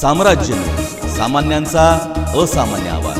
साम्राज्य सामान्यांचा असामान्य आवाज.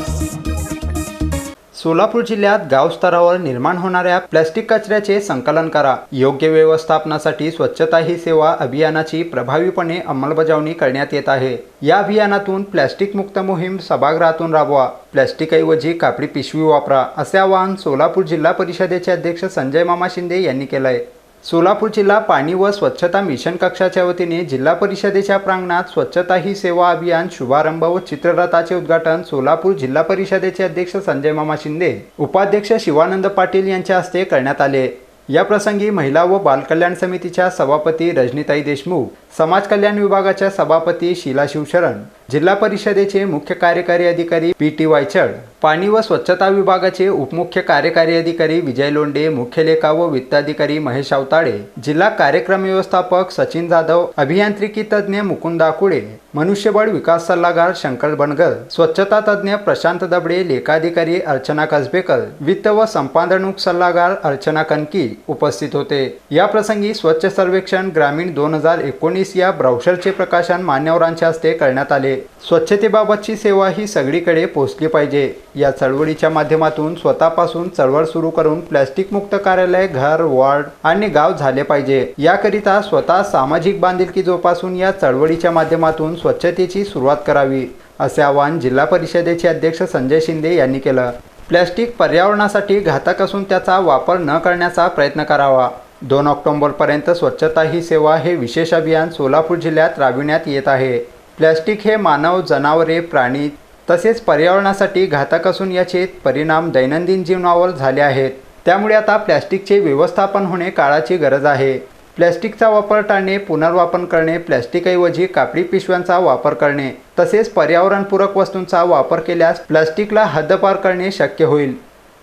सोलापूर जिल्ह्यात गावस्तरावर निर्माण होणाऱ्या प्लॅस्टिक कचऱ्याचे संकलन करा. योग्य व्यवस्थापनासाठी स्वच्छता ही सेवा अभियानाची प्रभावीपणे अंमलबजावणी करण्यात येत आहे. या अभियानातून प्लॅस्टिक मुक्त मोहीम सभागृहातून राबवा. प्लॅस्टिकऐवजी कापडी पिशवी वापरा असे आवाहन सोलापूर जिल्हा परिषदेचे अध्यक्ष संजय मामा शिंदे यांनी केलं आहे सोलापूर जिल्हा पाणी व स्वच्छता मिशन कक्षाच्या वतीने जिल्हा परिषदेच्या प्रांगणात स्वच्छता ही सेवा अभियान शुभारंभ व चित्ररथाचे उद्घाटन सोलापूर जिल्हा परिषदेचे अध्यक्ष संजय मामा शिंदे उपाध्यक्ष शिवानंद पाटील यांच्या हस्ते करण्यात आले. याप्रसंगी महिला व बालकल्याण समितीच्या सभापती रजनीताई देशमुख समाज कल्याण विभागाच्या सभापती शीला शिवशरण जिल्हा परिषदेचे मुख्य कार्यकारी अधिकारी पी टी वायचड पाणी व स्वच्छता विभागाचे उपमुख्य कार्यकारी अधिकारी विजय लोंडे मुख्य लेखा व वित्ताधिकारी महेश अवताळे जिल्हा कार्यक्रम व्यवस्थापक सचिन जाधव अभियांत्रिकी तज्ज्ञ मुकुंद आकुडे मनुष्यबळ विकास सल्लागार शंकर बनगर स्वच्छता तज्ज्ञ प्रशांत दबडे लेखाधिकारी अर्चना कसबेकर वित्त व संपादनूक सल्लागार अर्चना कनकी उपस्थित होते. या प्रसंगी स्वच्छ सर्वेक्षण ग्रामीण दोन हजार एकोणीस या ब्राउशरचे प्रकाशन मान्यवरांच्या हस्ते करण्यात आले. स्वच्छतेबाबतची सेवा ही सगळीकडे पोहोचली पाहिजे. या चळवळीच्या माध्यमातून स्वतःपासून चळवळ सुरू करून प्लॅस्टिक मुक्त कार्यालय घर वॉर्ड आणि गाव झाले पाहिजे. याकरिता स्वतः सामाजिक बांधिलकी जोपासून या चळवळीच्या माध्यमातून स्वच्छतेची सुरुवात करावी असे आवाहन जिल्हा परिषदेचे अध्यक्ष संजय शिंदे यांनी केलं. प्लॅस्टिक पर्यावरणासाठी घातक असून त्याचा वापर न करण्याचा प्रयत्न करावा. दोन ऑक्टोंबरपर्यंत स्वच्छता ही सेवा हे विशेष अभियान सोलापूर जिल्ह्यात राबविण्यात येत आहे. प्लॅस्टिक हे मानव जनावरे प्राणी तसेच पर्यावरणासाठी घातक असून याचे परिणाम दैनंदिन जीवनावर झाले आहेत. त्यामुळे आता प्लॅस्टिकचे व्यवस्थापन होणे काळाची गरज आहे. प्लॅस्टिकचा वापर टाळणे पुनर्वापर करणे प्लॅस्टिकऐवजी कापडी पिशव्यांचा वापर करणे तसेच पर्यावरणपूरक वस्तूंचा वापर केल्यास प्लॅस्टिकला हद्दपार करणे शक्य होईल.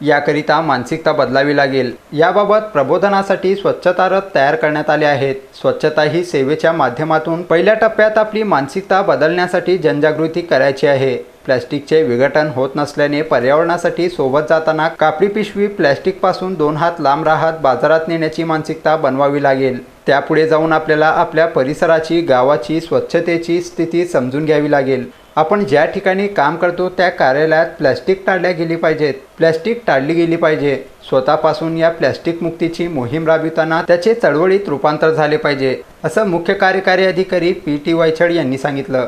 याकरिता मानसिकता बदलावी लागेल. याबाबत प्रबोधनासाठी स्वच्छता रथ तयार करण्यात आले आहेत. स्वच्छता ही सेवेच्या माध्यमातून पहिल्या टप्प्यात आपली मानसिकता बदलण्यासाठी जनजागृती करायची आहे. प्लॅस्टिकचे विघटन होत नसल्याने पर्यावरणासाठी सोबत जाताना कापडी पिशवी प्लॅस्टिकपासून दोन हात लांब राहत बाजारात नेण्याची मानसिकता बनवावी लागेल. त्यापुढे जाऊन आपल्याला आपल्या परिसराची गावाची स्वच्छतेची स्थिती समजून घ्यावी लागेल. आपण ज्या ठिकाणी काम करतो त्या कार्यालयात प्लॅस्टिक टाळल्या गेली पाहिजेत. प्लॅस्टिक टाळली गेली पाहिजे. स्वतःपासून या प्लॅस्टिक मुक्तीची मोहीम राबविताना त्याचे चळवळीत रूपांतर झाले पाहिजे असं मुख्य कार्यकारी अधिकारी पी टी वायचड यांनी सांगितलं.